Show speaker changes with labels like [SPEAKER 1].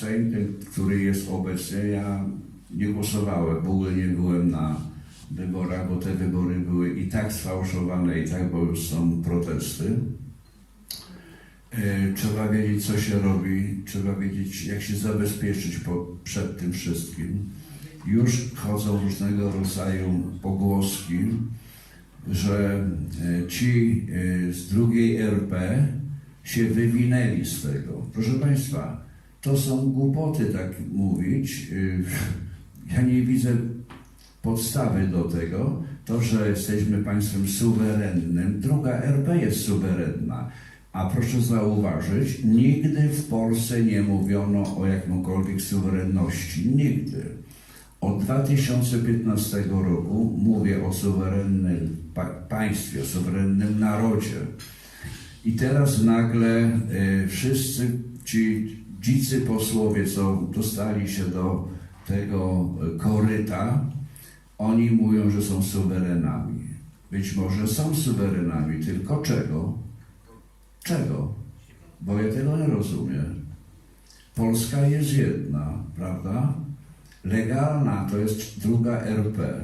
[SPEAKER 1] Sejm, ten, który jest obecny, ja nie głosowałem, w ogóle nie byłem na wyborach, bo te wybory były i tak sfałszowane, i tak, bo są protesty. E, Trzeba wiedzieć, co się robi, trzeba wiedzieć, jak się zabezpieczyć po, przed tym wszystkim. Już chodzą różnego rodzaju pogłoski, że e, ci e, z drugiej RP się wywinęli z tego. Proszę Państwa, to są głupoty tak mówić. Y, Ja nie widzę podstawy do tego. To, że jesteśmy państwem suwerennym, druga RP jest suwerenna. A proszę zauważyć, nigdy w Polsce nie mówiono o jakimkolwiek suwerenności. Nigdy. Od 2015 roku mówię o suwerennym pa- państwie, o suwerennym narodzie. I teraz nagle y, wszyscy ci dzicy posłowie, co dostali się do tego koryta, oni mówią, że są suwerenami. Być może są suwerenami, tylko czego? Czego? Bo ja tego nie rozumiem. Polska jest jedna, prawda? Legalna to jest druga RP.